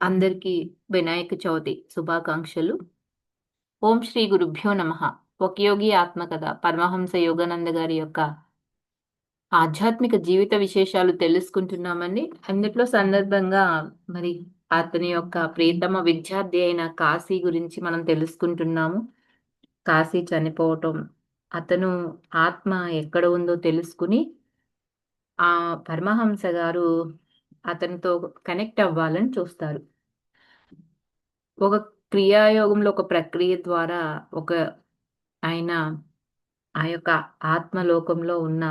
అందరికీ వినాయక చవితి శుభాకాంక్షలు. ఓం శ్రీ గురుభ్యో నమ. ఒక యోగి ఆత్మకథ పరమహంస యోగానంద గారి యొక్క ఆధ్యాత్మిక జీవిత విశేషాలు తెలుసుకుంటున్నామని అన్నిట్లో సందర్భంగా మరి అతని యొక్క ప్రియతమ విద్యార్థి అయిన కాశీ గురించి మనం తెలుసుకుంటున్నాము. కాశీ చనిపోవటం అతను ఆత్మ ఎక్కడ ఉందో తెలుసుకుని ఆ పరమహంస గారు అతనితో కనెక్ట్ అవ్వాలని చూస్తారు. ఒక క్రియాయోగంలో ఒక ప్రక్రియ ద్వారా ఒక ఆయన ఆ యొక్క ఆత్మలోకంలో ఉన్న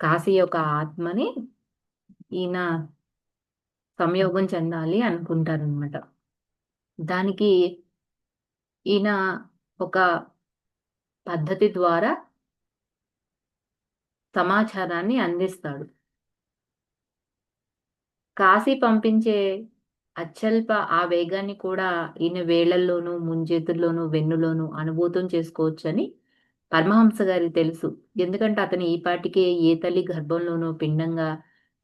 కాశీ యొక్క ఆత్మని ఈయన సంయోగం చెందాలి అనుకుంటారనమాట దానికి ఈయన ఒక పద్ధతి ద్వారా సమాచారాన్ని అందిస్తాడు. కాశీ పంపించే అత్యల్ప ఆ వేగాన్ని కూడా ఈయన వేళ్ళల్లోనూ ముంజేతుల్లోనూ వెన్నులోనూ అనుభూతం చేసుకోవచ్చని పరమహంస గారికి తెలుసు. ఎందుకంటే అతను ఈ పాటికే ఏ తల్లి గర్భంలోనూ పిండంగా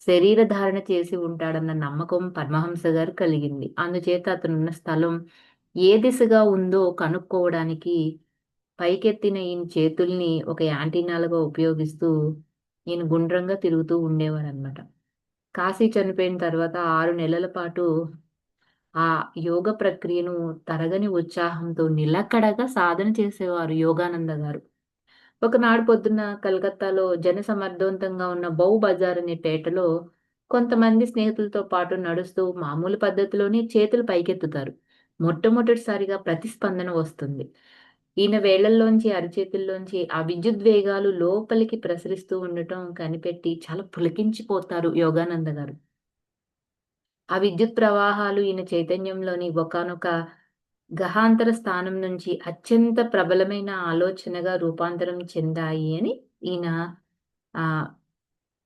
శరీర ధారణ చేసి ఉంటాడన్న నమ్మకం పరమహంస గారు కలిగింది. అందుచేత అతనున్న స్థలం ఏ దిశగా ఉందో కనుక్కోవడానికి పైకెత్తిన ఈయన చేతుల్ని ఒక యాంటీనాలుగా ఉపయోగిస్తూ ఈయన గుండ్రంగా తిరుగుతూ ఉండేవారు అనమాట కాశీ చనిపోయిన తర్వాత ఆరు నెలల పాటు ఆ యోగ ప్రక్రియను తరగని ఉత్సాహంతో నిలకడగా సాధన చేసేవారు యోగానంద గారు. ఒకనాడు పొద్దున్న కలకత్తాలో జన సమర్థవంతంగా ఉన్న బౌ బజార్ అనే పేటలో కొంతమంది స్నేహితులతో పాటు నడుస్తూ మామూలు పద్ధతిలోనే చేతులు పైకెత్తుతారు. మొట్టమొదటిసారిగా ప్రతిస్పందన వస్తుంది. ఈయన వేళ్ళల్లోంచి అరిచేతుల్లోంచి ఆ విద్యుద్వేగాలు లోపలికి ప్రసరిస్తూ ఉండటం కనిపెట్టి చాలా పులకించిపోతారు యోగానంద గారు. ఆ విద్యుత్ ప్రవాహాలు ఈయన చైతన్యంలోని ఒకనొక గహాంతర స్థానం నుంచి అత్యంత ప్రబలమైన ఆలోచనగా రూపాంతరం చెందాయి అని ఈయన ఆ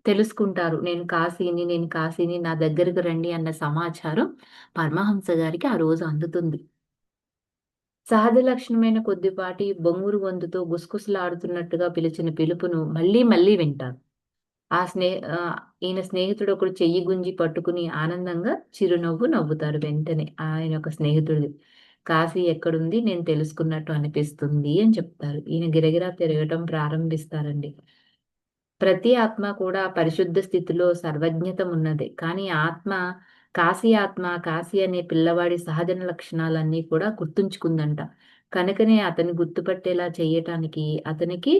తెలుసుకుంటారు. నేను కాశీని నేను కాశీని నా దగ్గరకు రండి అన్న సమాచారం పరమహంస గారికి ఆ రోజు అందుతుంది. సహజ లక్షణమైన కొద్దిపాటి బొంగురు వందుతో గుసగుసలాడుతున్నట్టుగా పిలిచిన పిలుపును మళ్ళీ మళ్ళీ వింటారు ఆ స్నే ఈయన స్నేహితుడు ఒకడు చెయ్యి గుంజి పట్టుకుని ఆనందంగా చిరునవ్వు నవ్వుతారు వెంటనే. ఆయన ఒక స్నేహితుడిది. కాశీ ఎక్కడుంది? నేను తెలుసుకున్నట్టు అనిపిస్తుంది అని చెప్తారు. ఈయన గిరగిరా తిరగటం ప్రారంభిస్తారండి. ప్రతి ఆత్మ కూడా పరిశుద్ధ స్థితిలో సర్వజ్ఞతం ఉన్నది కానీ ఆత్మ కాశీ ఆత్మ కాశీ అనే పిల్లవాడి సహజన లక్షణాలన్నీ కూడా గుర్తుంచుకుందంట. కనుకనే అతని గుర్తుపట్టేలా చేయటానికి అతనికి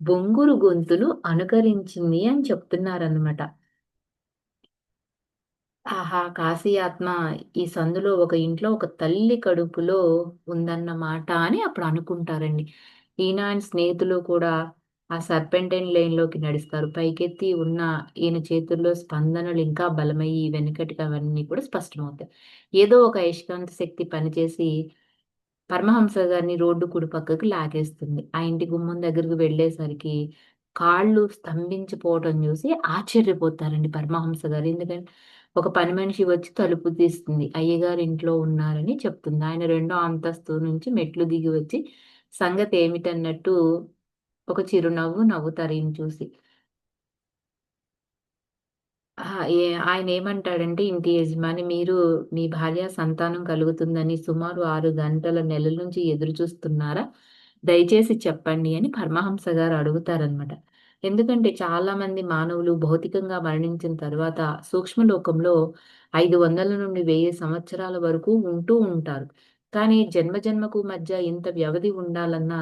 బొంగురు గొంతును అనుకరించింది అని చెప్తున్నారనమాట ఆహా కాశీ ఆత్మ ఈ సందులో ఒక ఇంట్లో ఒక తల్లి కడుపులో ఉందన్నమాట అని అప్పుడు అనుకుంటారండి. ఈయన ఆయన స్నేహితులు కూడా ఆ సర్పెంటైన్ లైన్లోకి నడుస్తారు. పైకెత్తి ఉన్న ఈయన చేతుల్లో స్పందనలు ఇంకా బలమయ్యి వెనుకటికి అవన్నీ కూడా స్పష్టమవుతాయి. ఏదో ఒక అయస్కాంత శక్తి పనిచేసి పరమహంస గారిని రోడ్డు కుడి పక్కకు లాగేస్తుంది. ఆ ఇంటి గుమ్మం దగ్గరకు వెళ్ళేసరికి కాళ్ళు స్తంభించిపోవటం చూసి ఆశ్చర్యపోతారండి పరమహంస గారు. ఎందుకంటే ఒక పని మనిషి వచ్చి తలుపు తీస్తుంది. అయ్యగారు ఇంట్లో ఉన్నారని చెప్తుంది. ఆయన రెండో అంతస్తు నుంచి మెట్లు దిగి వచ్చి సంగతి ఏమిటన్నట్టు ఒక చిరునవ్వు నవ్వుతారు ఈయన చూసి. ఆయన ఏమంటాడంటే ఇంటి యజమాని మీరు మీ భార్య సంతానం కలుగుతుందని సుమారు ఆరు గంటల నెలల నుంచి ఎదురు చూస్తున్నారా దయచేసి చెప్పండి అని పరమహంస గారు అడుగుతారనమాట ఎందుకంటే చాలా మంది మానవులు భౌతికంగా మరణించిన తర్వాత సూక్ష్మలోకంలో ఐదు వందల నుండి వెయ్యి సంవత్సరాల వరకు ఉంటూ ఉంటారు. కానీ జన్మ జన్మకు మధ్య ఇంత వ్యవధి ఉండాలన్న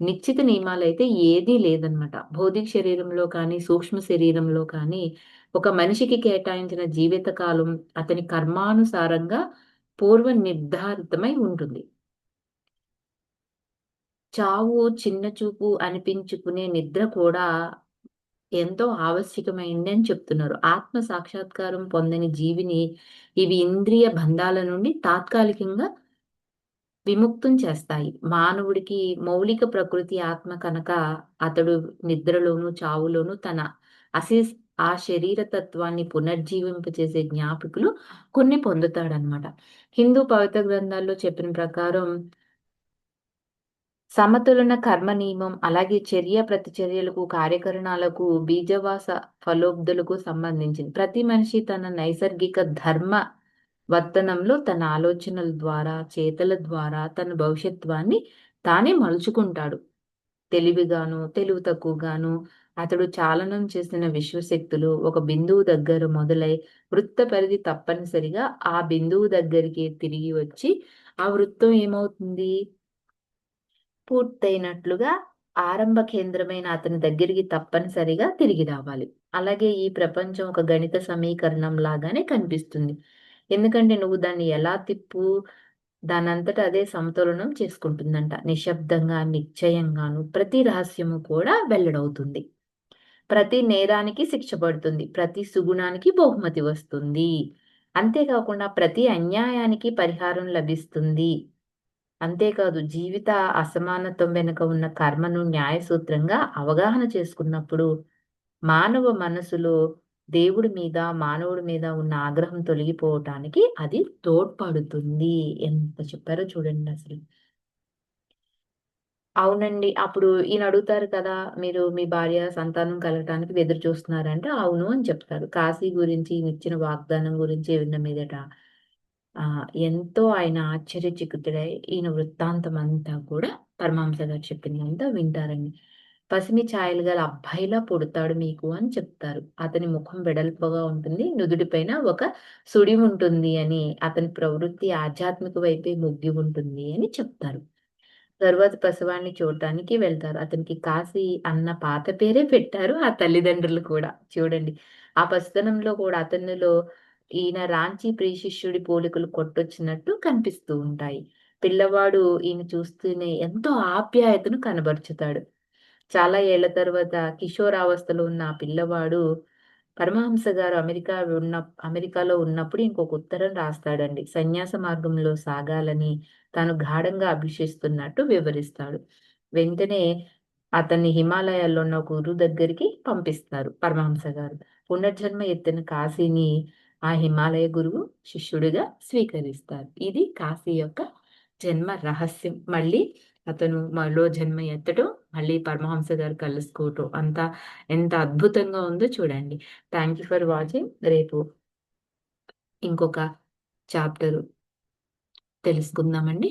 నిశ్చిత నియమాలు అయితే ఏదీ లేదనమాట భౌతిక శరీరంలో కానీ సూక్ష్మ శరీరంలో కానీ ఒక మనిషికి కేటాయించిన జీవితకాలం అతని కర్మానుసారంగా పూర్వ నిర్ధారితమై ఉంటుంది. చావు చిన్న చూపు అనిపించుకునే నిద్ర కూడా ఎంతో ఆవశ్యకమైంది అని చెప్తున్నారు. ఆత్మ సాక్షాత్కారం పొందని జీవిని ఇవి ఇంద్రియ బంధాల నుండి తాత్కాలికంగా విముక్తం చేస్తాయి. మానవుడికి మౌలిక ప్రకృతి ఆత్మ కనుక అతడు నిద్రలోను చావులోను తన అసి ఆ శరీర తత్వాన్ని పునర్జీవింపచేసే జ్ఞాపకులు కొన్ని పొందుతాడనమాట. హిందూ పవిత్ర గ్రంథాల్లో చెప్పిన ప్రకారం సమతులన కర్మ నియమం అలాగే చర్య ప్రతిచర్యలకు కార్యకరణాలకు బీజవాస ఫలోబ్దులకు సంబంధించింది. ప్రతి మనిషి తన నైసర్గిక ధర్మ వర్తనంలో తన ఆలోచనల ద్వారా, చేతల ద్వారా తన భవిష్యత్వాన్ని తానే మలుచుకుంటాడు. తెలివిగాను, తెలివి తక్కువగాను అతడు చాలనం చేసిన విశ్వశక్తులు ఒక బిందువు దగ్గర మొదలై వృత్త పరిధి తప్పనిసరిగా ఆ బిందువు దగ్గరికి తిరిగి వచ్చి ఆ వృత్తం ఏమవుతుంది? పూర్తయినట్లుగా ఆరంభ కేంద్రమైన అతని దగ్గరికి తప్పనిసరిగా తిరిగి రావాలి. అలాగే ఈ ప్రపంచం ఒక గణిత సమీకరణం లాగానే కనిపిస్తుంది. ఎందుకంటే నువ్వు దాన్ని ఎలా తిప్పు దానంతట అదే సమతులనం చేసుకుంటుందంట. నిశ్శబ్దంగా నిశ్చయంగాను ప్రతి రహస్యము కూడా వెల్లడవుతుంది. ప్రతి నేరానికి శిక్ష పడుతుంది. ప్రతి సుగుణానికి బహుమతి వస్తుంది. అంతేకాకుండా ప్రతి అన్యాయానికి పరిహారం లభిస్తుంది. అంతేకాదు జీవిత అసమానత్వం వెనుక ఉన్న కర్మను న్యాయసూత్రంగా అవగాహన చేసుకున్నప్పుడు మానవ మనసులో దేవుడి మీద మానవుడి మీద ఉన్న ఆగ్రహం తొలగిపోవటానికి అది తోడ్పడుతుంది ఎంత చెప్పారో చూడండి అసలు అవునండి. అప్పుడు ఈయన అడుగుతారు కదా! మీరు మీ భార్య సంతానం కలగటానికి ఎదురు చూస్తున్నారంటే, అవును అని చెప్తారు. కాశీ గురించి ఇచ్చిన వాగ్దానం గురించి విన్న మీదట ఎంతో ఆయన ఆశ్చర్యచకితుడై ఈయన వృత్తాంతం అంతా కూడా పరమాంస గారు చెప్పిందంతా వింటారండి. పసిమి ఛాయలు గల అబ్బాయిలా పుడతాడు మీకు అని చెప్తారు. అతని ముఖం వెడల్పుగా ఉంటుంది. నుదుటిపైన ఒక సుడి ఉంటుంది అని, అతని ప్రవృత్తి ఆధ్యాత్మిక వైపే మొగ్గి ఉంటుంది అని చెప్తారు. తరువాత పసివాడిని చూడటానికి వెళ్తారు. అతనికి కాశీ అన్న పాత పేరే పెట్టారు ఆ తల్లిదండ్రులు కూడా. చూడండి. ఆ పసితనంలో కూడా అతనిలో ఈయన రాంచీ ప్రియశిష్యుడి పోలికలు కొట్టొచ్చినట్టు కనిపిస్తూ ఉంటాయి. పిల్లవాడు ఈయన చూస్తూనే ఎంతో ఆప్యాయతను కనబరుచుతాడు. చాలా ఏళ్ళ తర్వాత కిషోరావస్థలో ఉన్న ఆ పిల్లవాడు పరమహంస గారు అమెరికా ఉన్న అమెరికాలో ఉన్నప్పుడు ఇంకొక ఉత్తరం రాస్తాడండి. సన్యాస మార్గంలో సాగాలని తాను గాఢంగా అభిషిస్తున్నట్టు వివరిస్తాడు. వెంటనే అతన్ని హిమాలయాల్లో ఉన్న ఒక గురువు దగ్గరికి పంపిస్తారు పరమహంస గారు. పునర్జన్మ ఎత్తిన కాశీని ఆ హిమాలయ గురువు శిష్యుడిగా స్వీకరిస్తారు. ఇది కాశీ యొక్క జన్మ రహస్యం. మళ్ళీ అతను మరో జన్మ ఎత్తటం మళ్ళీ పరమహంస గారు కలుసుకోవటం అంత ఎంత అద్భుతంగా ఉందో చూడండి. Thank you for watching. రేపు ఇంకొక చాప్టరు తెలుసుకుందామండి.